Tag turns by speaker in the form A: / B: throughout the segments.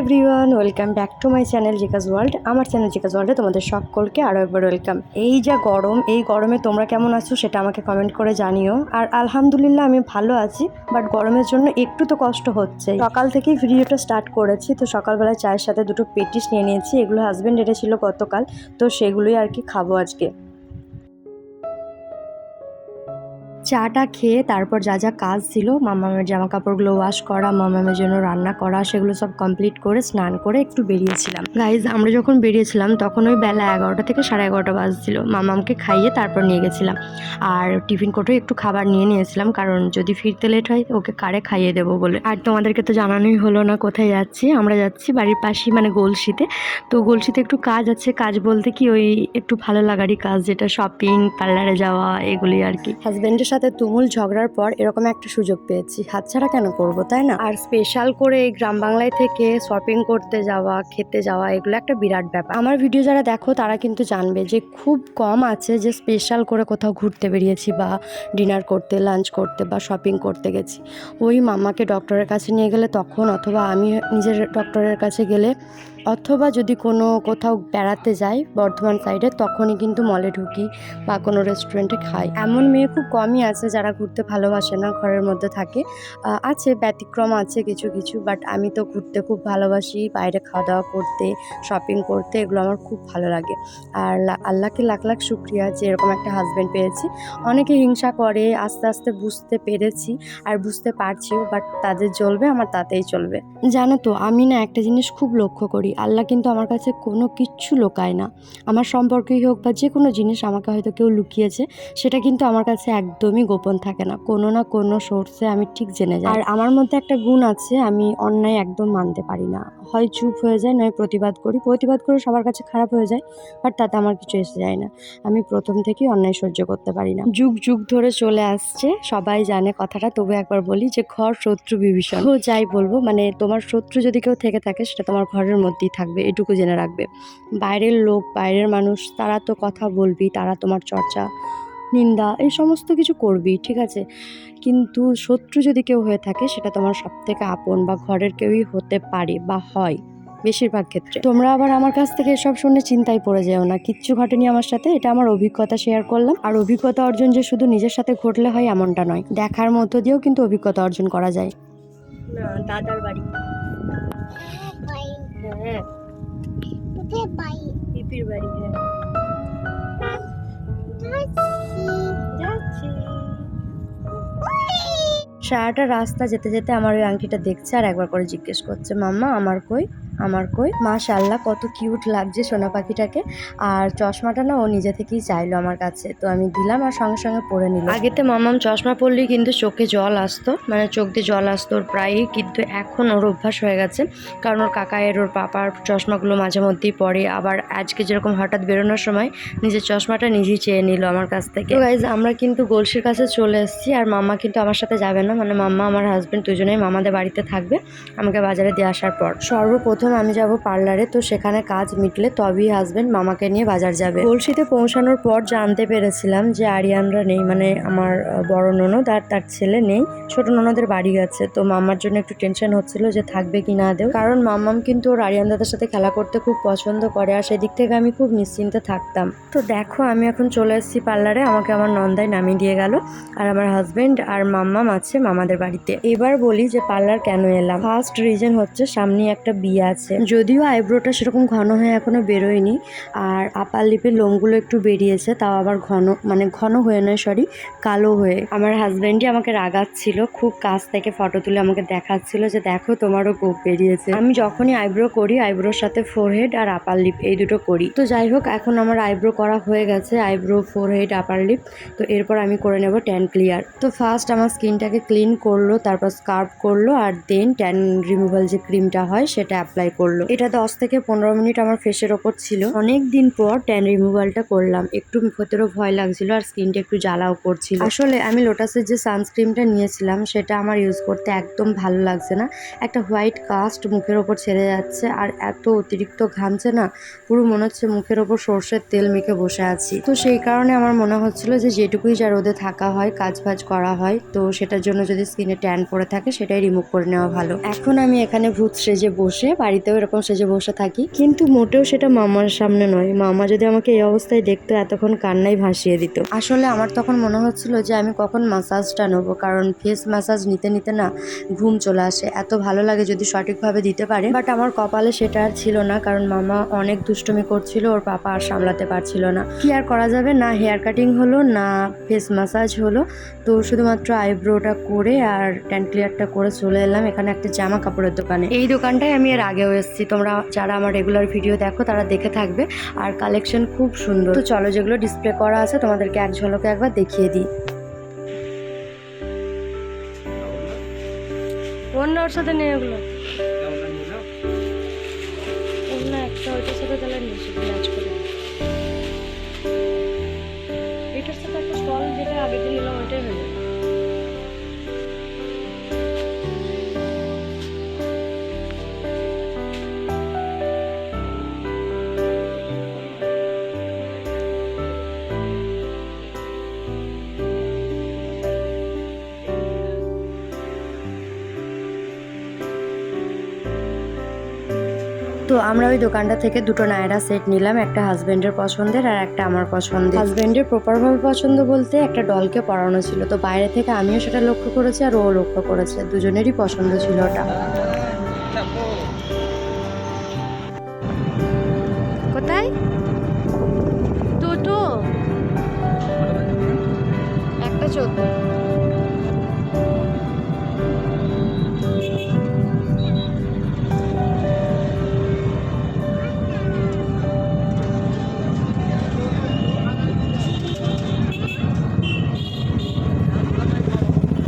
A: Everyone, welcome back to my channel Jikas world. আমার channel জিকাস ওয়ার্ল্ডে তোমাদের সকলকে আরও একবার ওয়েলকাম। এই যা গরম, এই গরমে তোমরা কেমন আছো সেটা আমাকে কমেন্ট করে জানিও। আর আলহামদুলিল্লাহ আমি ভালো আছি বাট গরমের জন্য একটু তো কষ্ট হচ্ছে সকাল থেকেই ভিডিওটা স্টার্ট করেছি, তো সকালবেলায় চায়ের সাথে দুটো পেটিস নিয়ে নিয়েছি। এগুলো হাজব্যান্ড এনেছিল গতকাল, তো সেগুলোই আর কি খাব আজকে। চাটা খেয়ে তারপর যা যা কাজ ছিল, মামামের জামা কাপড়গুলো ওয়াশ করা, মামামের জন্য রান্না করা, সেগুলো সব কমপ্লিট করে, স্নান করে একটু বেরিয়েছিলাম। গাইজ আমরা যখন বেরিয়েছিলাম, তখন ওই বেলা এগারোটা থেকে সাড়ে এগারোটা বাজছিল। মামামকে খাইয়ে তারপর নিয়ে গেছিলাম। আর টিফিন কোটেও একটু খাবার নিয়ে নিয়েছিলাম, কারণ যদি ফিরতে লেট হয়, ওকে কারে খাইয়ে দেবো বলে। আর তোমাদেরকে তো জানানোই হলো না কোথায় যাচ্ছি। আমরা যাচ্ছি বাড়ির পাশেই মানে গলসিতে। তো গলসিতে একটু কাজ আছে, কাজ বলতে কি ওই একটু ভালো লাগারই কাজ, যেটা শপিং পার্লারে যাওয়া এগুলি আর কি। হাজব্যান্ডের সাথে তুমুল ঝগড়ার পর এরকম একটা সুযোগ পেয়েছি। হাতছাড়া কেন করব, তাই না? আর স্পেশাল করে এই গ্রাম বাংলায় থেকে শপিং করতে যাওয়া, খেতে যাওয়া, এগুলো একটা বিরাট ব্যাপার। আমার ভিডিও যারা দেখো, তারা কিন্তু জানবে যে খুব কম আছে যে স্পেশাল করে কোথাও ঘুরতে বেরিয়েছি বা ডিনার করতে লাঞ্চ করতে বা শপিং করতে গেছি। ওই মামাকে ডক্টরের কাছে নিয়ে গেলে তখন অথবা আমি নিজের ডক্টরের কাছে গেলে অথবা যদি কোনো কোথাও বেড়াতে যাই বর্ধমান সাইডে তখনই কিন্তু মলে ঢুকি বা কোনো রেস্টুরেন্টে খাই। এমন মেয়ে খুব কমই আছে যারা ঘুরতে ভালোবাসে না, ঘরের মধ্যে থাকে। আছে, ব্যতিক্রম আছে কিছু কিছু বাট আমি তো ঘুরতে খুব ভালোবাসি। বাইরে খাওয়া দাওয়া করতে শপিং করতে, এগুলো আমার খুব ভালো লাগে। আর আল্লাহকে লাখ লাখ শুক্রিয়া যে এরকম একটা হাজব্যান্ড পেয়েছি। অনেকে হিংসা করে, আস্তে আস্তে বুঝতে পেরেছি আর বুঝতে পারছিও বাট তাদের চলবে আমার তাতেই চলবে। জানো তো, আমি না একটা জিনিস খুব লক্ষ্য করি। আল্লাহ কিন্তু আমার কাছে কোনো কিচ্ছু লোকায় না। আমার সম্পর্কেই হোক বা যে কোনো জিনিস আমাকে হয়তো কেউ লুকিয়েছে, সেটা কিন্তু আমার কাছে একদমই গোপন থাকে না। কোনো না কোনো সোর্সে আমি ঠিক জেনে যাই। আর আমার মধ্যে একটা গুণ আছে, আমি অন্যায় একদম মানতে পারি না। হয় চুপ হয়ে যায়, নয় প্রতিবাদ করি। প্রতিবাদ করে সবার কাছে খারাপ হয়ে যায় বাট তাতে আমার কিছু এসে যায় না। আমি প্রথম থেকেই অন্যায় সহ্য করতে পারি না। যুগ যুগ ধরে চলে আসছে। সবাই জানে কথাটা, তবু একবার বলি যে, ঘর শত্রু বিভীষণ। যাই বলব মানে তোমার শত্রু যদি কেউ থেকে থাকে, সেটা তোমার ঘরের মধ্যেই থাকবে, এটুকু জেনে রাখবে। বাইরের লোক, বাইরের মানুষ, তারা তো কথা বলবি, তারা তোমার চর্চা, নিন্দা, এই সমস্ত কিছু করবি, ঠিক আছে? কিন্তু শত্রু যদি কেউ হয়ে থাকে, সেটা তোমার সব থেকে আপন বা ঘরের কেউই হতে পারে বা হয়, বেশিরভাগ ক্ষেত্রে। তোমরা আবার আমার কাছ থেকে এসব শুনে চিন্তায় পড়ে যেও না, কিচ্ছু ঘটেনি আমার সাথে, এটা আমার অভিজ্ঞতা শেয়ার করলাম। আর অভিজ্ঞতা অর্জন যে শুধু নিজের সাথে ঘটলে হয়, এমনটা নয়। দেখার মধ্য দিয়েও কিন্তু অভিজ্ঞতা অর্জন করা যায়। দাদার বাড়ি। বাড়ি হ্যাঁ সারাটা রাস্তা যেতে যেতে আমার ওই আংটিটা দেখছে আর একবার করে জিজ্ঞেস করছে মাম্মা আমার কই? আমার কই। মাশাল্লাহ কত কিউট লাগছে সোনা পাখিটাকে। আর চশমাটা না ও নিজে থেকেই চাইলো আমার কাছে। তো আমি দিলাম আর সঙ্গে সঙ্গে পরে নিলাম আগেতে মামাম চশমা পরলেই কিন্তু চোখে জল আসতো। মানে চোখ দিয়ে জল আসতো ওর প্রায়ই। কিন্তু এখন ওর অভ্যাস হয়ে গেছে। কারণ ওর কাকায়ের ওর পাপার চশমাগুলো মাঝে মধ্যেই পরে। আবার আজকে যেরকম হঠাৎ বেরোনোর সময় নিজের চশমাটা নিজেই চেয়ে নিল আমার কাছ থেকে। গাইজ আমরা কিন্তু গলসির কাছে চলে এসেছি। আর মাম্মা কিন্তু আমার সাথে যাবে না। মানে মাম্মা আমার হাজব্যান্ড দুজনেই মামাদের বাড়িতে থাকবে। আমাকে বাজারে দিয়ে আসার পর। সর্বপ্রথম আমি যাব পার্লারে, তো সেখানে কাজ মিটলে তবেই হাজবেন্ড মামাকে নিয়ে বাজার যাবে। গলসিতে পৌঁছানোর পর জানতে পেরেছিলাম যে আরিয়ানরা নেই মানে আমার বড় ননদ আর তার ছেলে নেই। ছোট ননদের বাড়ি গেছে, তো মামার জন্য একটু টেনশন হচ্ছিল যে থাকবে কি না দেও। কারণ মাম্মাম কিন্তু ওর আরিয়ান দাদার সাথে খেলা করতে খুব পছন্দ করে, আর সেদিক থেকে আমি খুব নিশ্চিন্তে থাকতাম। তো দেখো, আমি এখন চলে এসেছি পার্লারে, আমাকে আমার নন্দায় নামিয়ে দিয়ে গেল, আর আমার হাজবেন্ড আর মাম্মাম আছে মামাদের বাড়িতে। এবার বলি যে পার্লার কেন এলাম? ফার্স্ট রিজন হচ্ছে সামনে একটা বিয়ে আছে। যদিও আইব্রোটা সেরকম ঘন হয়ে এখনও বেরোয়নি, আর আপার লিপের লোমগুলো একটু বেরিয়েছে, তাও আবার ঘন মানে ঘন হয়ে নয় সরি কালো হয়ে। আমার হাজব্যান্ডই আমাকে রাগাচ্ছিল, খুব কাছ থেকে ফটো তুলে আমাকে দেখাচ্ছিল যে দেখো তোমারও কোপ বেরিয়েছে। আমি যখনই আইব্রো করি, আইব্রোর সাথে ফোরহেড আর আপার লিপ এই দুটো করি। তো যাই হোক এখন আমার আইব্রো করা হয়ে গেছে, আইব্রো ফোরহেড আপার লিপ তো এরপর আমি করে নেব ট্যান ক্লিয়ার তো ফার্স্ট আমার স্কিনটাকে ক্লিন করল, তারপর স্কার্ফ করল, আর দেন ট্যান রিমুভাল যে ক্রিমটা হয়, সেটা অ্যাপ্লাই করল। এটা দশ থেকে পনেরো মিনিট আমার ফেসের ওপর ছিল। অনেক দিন পর ট্যান রিমুভালটা করলাম। একটু মুখতেরও ভয় লাগছিল আর স্কিনটা একটু জ্বালাও করছিল। আসলে আমি লোটাসের যে সানস্ক্রিনটা নিয়েছিলাম, সেটা আমার ইউজ করতে একদম ভালো লাগছে না। একটা হোয়াইট কাস্ট মুখের ওপর ছেড়ে যাচ্ছে আর এত অতিরিক্ত ঘামছে না, পুরো মনে হচ্ছে মুখের ওপর সর্ষের তেল মেখে বসে আছি। তো সেই কারণে আমার মনে হচ্ছিল যে যেটুকুই যা রোদে থাকা হয়, কাজ বাজ করা হয়, তো সেটার জন্য যদি স্কিনে ট্যান পড়ে থাকে, সেটাই রিমুভ করে নেওয়া ভালো। এখন আমি এখানে ভূত সেজে বসে বাড়িতেও এরকম সেজে বসে থাকি। কিন্তু মোটেও সেটা মামার সামনে নয়। মামা যদি আমাকে এই অবস্থায় দেখতো, এতক্ষণ কান্নাই ভাসিয়ে দিত। আসলে আমার তখন মনে হচ্ছিল যে, আমি কখন মাসাজটা নেব? কারণ ফেস ম্যাসাজ নিতে নিতে না ঘুম চলে আসে। এত ভালো লাগে যদি সঠিকভাবে দিতে পারে। বাট আমার কপালে সেটা আর ছিল না, কারণ মামা অনেক দুষ্টুমি করছিল, ওর পাপা আর সামলাতে পারছিল না। কি আর করা যাবে? না হেয়ার কাটিং হলো, না ফেস ম্যাসাজ হলো। তো শুধুমাত্র আইব্রোটা করে আর ট্যান ক্লিয়ারটা করে চলে এলাম। এখানে একটা জামা কাপড়ের দোকানে। এই দোকানটায় আমি এর আগেও এসেছি। তোমরা যারা আমার রেগুলার ভিডিও দেখো তারা দেখে থাকবে। আর কালেকশন খুব সুন্দর। তো চলো যেগুলো ডিসপ্লে করা আছে তোমাদেরকে এক ঝলকে একবার দেখিয়ে দিই। অন্য ওর সাথে নেই ওগুলো অন্য একটা ওইটার সাথে তাহলে নিয়ে আমরা ওই দোকানটা থেকে দুটো নায়রা সেট নিলাম, একটা হাজবেন্ডের পছন্দের আর একটা আমার পছন্দের। হাজবেন্ডের প্রপারভাবে পছন্দ বলতে একটা ডলকে পরানো ছিল, তো বাইরে থেকে আমিও সেটা লক্ষ্য করেছি আর ও লক্ষ্য করেছে, দুজনেরই পছন্দ ছিল ওটা।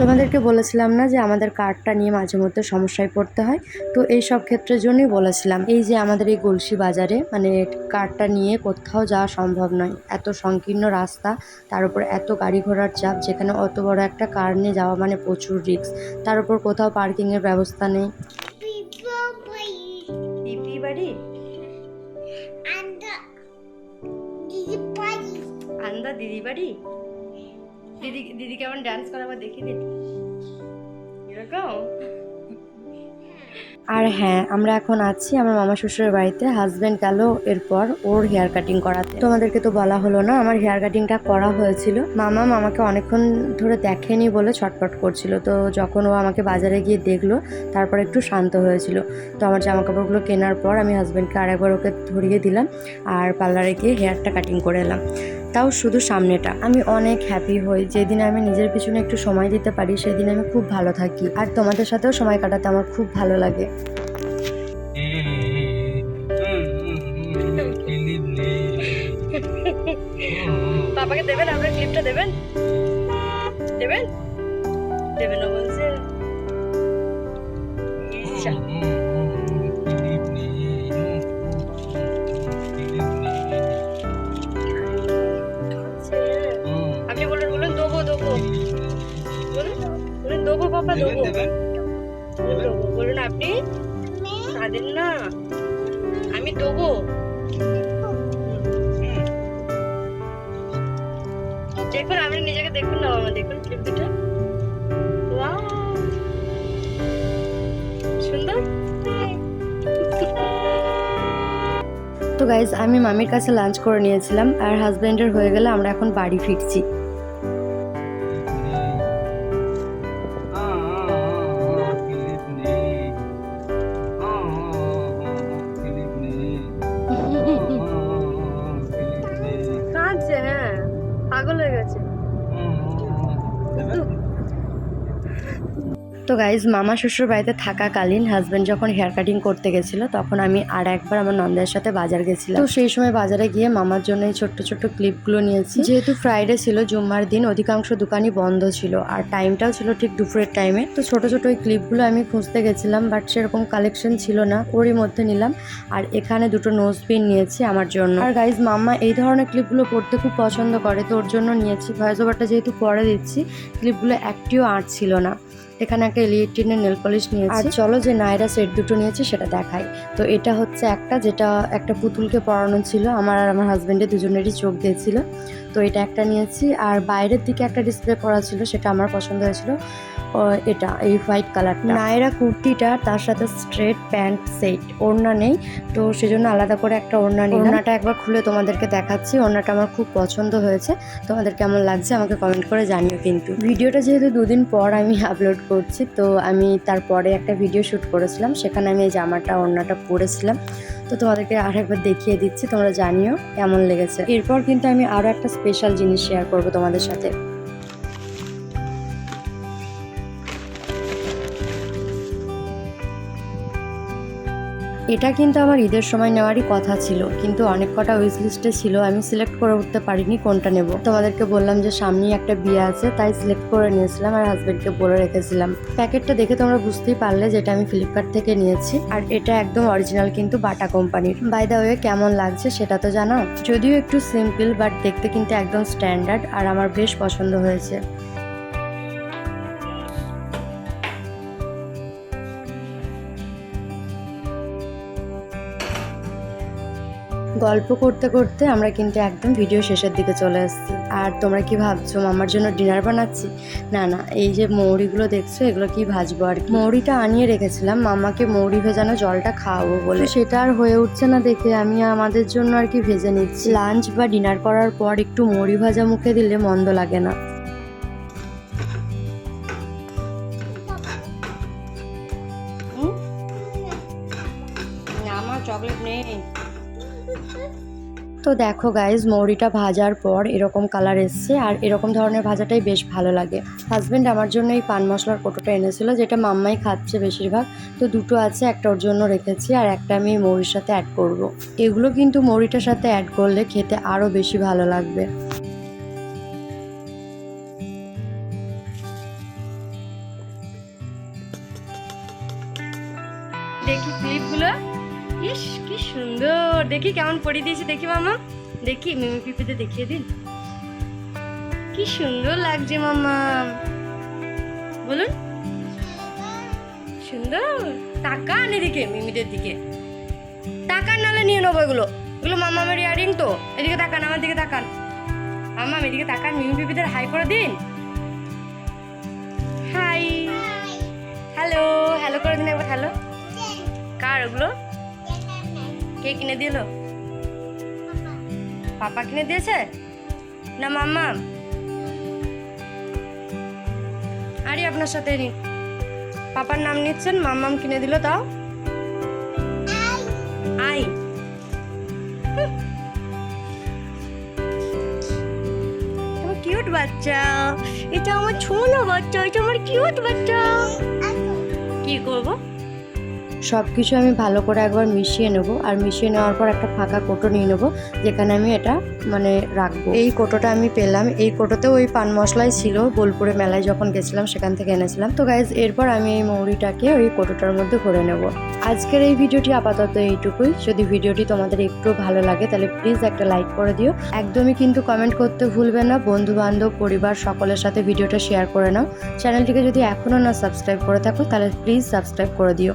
A: তোমাদেরকে বলেছিলাম না যে আমাদের কার্ডটা নিয়ে মাঝে মধ্যে সমস্যায় পড়তে হয়? তো এই সব ক্ষেত্রের জন্যই বলেছিলাম। এই যে আমাদের এই গলসি বাজারে মানে কার্ডটা নিয়ে কোথাও যাওয়া সম্ভব নয়। এত সংকীর্ণ রাস্তা তার উপর এত গাড়ি ঘোড়ার চাপ যেখানে অত বড় একটা কার নিয়ে যাওয়া মানে প্রচুর রিস্ক তার উপর কোথাও পার্কিংয়ের ব্যবস্থা নেই। বাড়ি. আন্দা দিদি বাড়ি? দিদি দিদি কেমন ডান্স করে আবার দেখি দিন এরকম? আর হ্যাঁ আমরা এখন আছি আমার মামা শ্বশুরের বাড়িতে হাজব্যান্ড গেল এরপর ওর হেয়ার কাটিং করাতে। তোমাদেরকে তো বলা হলো না, আমার হেয়ার কাটিংটা করা হয়েছিল। মামা মামাকে অনেকক্ষণ ধরে দেখেনি বলে ছটফট করছিল। তো যখন ও আমাকে বাজারে গিয়ে দেখল, তারপর একটু শান্ত হয়েছিল। তো আমার জামা কাপড়গুলো কেনার পর আমি হাজব্যান্ডকে আরেকবার ওকে ধরিয়ে দিলাম, আর পার্লারে গিয়ে হেয়ারটা কাটিং করে এলাম। তাও শুধু সামনেটা। আমি অনেক হ্যাপি হই। যেদিন আমি নিজের পিছনে একটু সময় দিতে পারি, সেদিন আমি খুব ভালো থাকি। আর তোমাদের সাথেও সময় কাটাতে আমার খুব ভালো লাগে। দেবেন? আপনার ক্লিপটা দেবেন? দেবেন? দেবেন না বলছে বলুন দেবো। দেবো দেবো বলুন আপনি। না না। আমি দেবো। দেখুন আপনি নিজেকে দেখুন না বাবা দেখুন ক্লিপ দুটো সুন্দর। তো গাইজ আমি মামির কাছে লাঞ্চ করে নিয়েছিলাম আর হাজব্যান্ডের হয়ে গেলে আমরা এখন বাড়ি ফিরছি। পাগল হয়ে গেছে। তো গাইজ মামা শ্বশুর বাড়িতে থাকাকালীন হাজব্যান্ড যখন হেয়ার কাটিং করতে গেছিল, তখন আমি আর একবার আমার নন্দের সাথে বাজার গেছিলাম। তো সেই সময় বাজারে গিয়ে মামার জন্য এই ছোট্ট ছোট্ট ক্লিপগুলো নিয়েছি। যেহেতু ফ্রাইডে ছিল, জুম্মার দিন, অধিকাংশ দোকানই বন্ধ ছিল আর টাইমটাও ছিল ঠিক দুপুরের টাইমে তো ছোট ছোট ওই ক্লিপগুলো আমি খুঁজতে গেছিলাম বাট সেরকম কালেকশন ছিল না, ওরই মধ্যে নিলাম। আর এখানে দুটো নোজ পিন নিয়েছি আমার জন্য। আর গাইজ মাম্মা এই ধরনের ক্লিপগুলো পড়তে খুব পছন্দ করে, তো ওর জন্য নিয়েছি। ভয়েস ওভারটা যেহেতু পরে দিচ্ছি ক্লিপগুলো একটিও আঁট ছিল না। এখানে একটা ইলিয়েটিনের নেল পলিশ নিয়েছি। আর চলো যে নায়রা সেট দুটো নিয়েছি সেটা দেখাই। তো এটা হচ্ছে একটা যেটা একটা পুতুলকে পরানো ছিল। আমার আর আমার হাজব্যান্ডের দুজনেরই চোখ দিয়েছিল। তো এটা একটা নিয়েছি। আর বাইরের দিকে একটা ডিসপ্লে করা ছিল সেটা আমার পছন্দ হয়েছিল। এটা এই হোয়াইট কালারটা নায়রা কুর্তিটা তার সাথে স্ট্রেট প্যান্ট সেট ওড়না নেই। তো সেজন্য আলাদা করে একটা ওড়না নিই ওড়নাটা একবার খুলে তোমাদেরকে দেখাচ্ছি ওড়নাটা আমার খুব পছন্দ হয়েছে। তোমাদের কেমন লাগছে আমাকে কমেন্ট করে জানিও কিন্তু। ভিডিওটা যেহেতু দুদিন পর আমি আপলোড করছি তো আমি তারপরে একটা ভিডিও শ্যুট করেছিলাম। সেখানে আমি এই জামাটা ওড়নাটা পরেছিলাম। তো তোমাদেরকে আর একবার দেখিয়ে দিচ্ছি, তোমরা জানিও কেমন লেগেছে। এরপর কিন্তু আমি আরও একটা স্পেশাল জিনিস শেয়ার করব তোমাদের সাথে। এটা কিন্তু আমার ঈদের সময় নেওয়ারই কথা ছিল, কিন্তু অনেক কটা উইস লিস্টে ছিল, আমি সিলেক্ট করে উঠতে পারিনি কোনটা নেব। তোমাদেরকে বললাম যে সামনেই একটা বিয়ে আছে, তাই সিলেক্ট করে নিয়েছিলাম আর হাজবেন্ডকে বলে রেখেছিলাম। প্যাকেটটা দেখে তোমরা বুঝতেই পারলে যেটা আমি ফ্লিপকার্ট থেকে নিয়েছি, আর এটা একদম অরিজিনাল কিন্তু বাটা কোম্পানির। বাই দা ওয়ে কেমন লাগছে সেটা তো জানাও। যদিও একটু সিম্পল বাট দেখতে কিন্তু একদম স্ট্যান্ডার্ড আর আমার বেশ পছন্দ হয়েছে। গল্প করতে করতে আমরা কিন্তু একদম ভিডিও শেষের দিকে চলে আসছি। আর তোমরা কি ভাবছ, মামার জন্য ডিনার বানাচ্ছি? না না, এই যে মৌরিগুলো দেখছ, এগুলো কি ভাজবো আর মৌরিটা আনিয়ে রেখেছিলাম, মামাকে মৌরি ভেজানো জলটা খাওয়াবো বলে। সেটা আর হয়ে উঠছে না দেখে আমি আমাদের জন্য আর কি ভেজে নিচ্ছি। লাঞ্চ বা ডিনার করার পর একটু মৌরি ভাজা মুখে দিলে মন্দ লাগে না। তো দেখো গাইজ মৌরিটা ভাজার পর এরকম কালার এসছে আর এরকম ধরনের ভাজাটাই বেশ ভালো লাগে। হাজব্যান্ড আমার জন্য এই পান মশলার কোটোটা এনেছিল যেটা মাম্মাই খাচ্ছে বেশিরভাগ। তো দুটো আছে, একটা ওর জন্য রেখেছি আর একটা আমি মৌরির সাথে অ্যাড করব। এগুলো কিন্তু মৌরিটার সাথে অ্যাড করলে খেতে আরও বেশি ভালো লাগবে। দেখি কেমন পরিয়ে দিয়েছি দেখি মামা। দেখি মিমি পিপিতে দেখিয়ে দিন। কি সুন্দর লাগছে মামা। বলুন। সুন্দর। তাকান এদিকে মিমিদের দিকে। তাকান নালে নিয়ে নেব এগুলো। এগুলো মামা আমার ইয়ারিং তো। এদিকে তাকান আমার দিকে তাকান। মামা এদিকে তাকান মিমি পিপিদের হাই করে দিন। হাই। হ্যালো হ্যালো করে দিন একবার হ্যালো। কার ওগুলো? কে কিনে দিল? পাপা কিনে দিয়েছে? না মাম্মা? আরে আপনার সাথে নিন পাপার নাম নিচ্ছেন, মাম্মাম কিনে দিল তাও। আই। কিউট বাচ্চা। এটা আমার ছোনো বাচ্চা, এটা আমার কিউট বাচ্চা। কি করব? সব কিছু আমি ভালো করে একবার মিশিয়ে নেব আর মিশিয়ে নেওয়ার পর একটা ফাঁকা কোটো নিয়ে নেব যেখানে আমি এটা মানে রাখব। এই কোটোটা আমি পেলাম। এই কোটোতেও ওই পান মশলাই ছিল। বোলপুরে মেলায় যখন গেছিলাম সেখান থেকে এনেছিলাম। তো গাইজ এরপর আমি এই মৌরিটাকে ওই কোটোটার মধ্যে ভরে নেব। আজকের এই ভিডিওটি আপাতত এইটুকুই। যদি ভিডিওটি তোমাদের একটু ভালো লাগে তাহলে প্লিজ একটা লাইক করে দিও। একদমই কিন্তু কমেন্ট করতে ভুলবে না। বন্ধু বান্ধব পরিবার, সকলের সাথে ভিডিওটা শেয়ার করে নাও। চ্যানেলটিকে যদি এখনও না সাবস্ক্রাইব করে থাকো তাহলে প্লিজ সাবস্ক্রাইব করে দিও।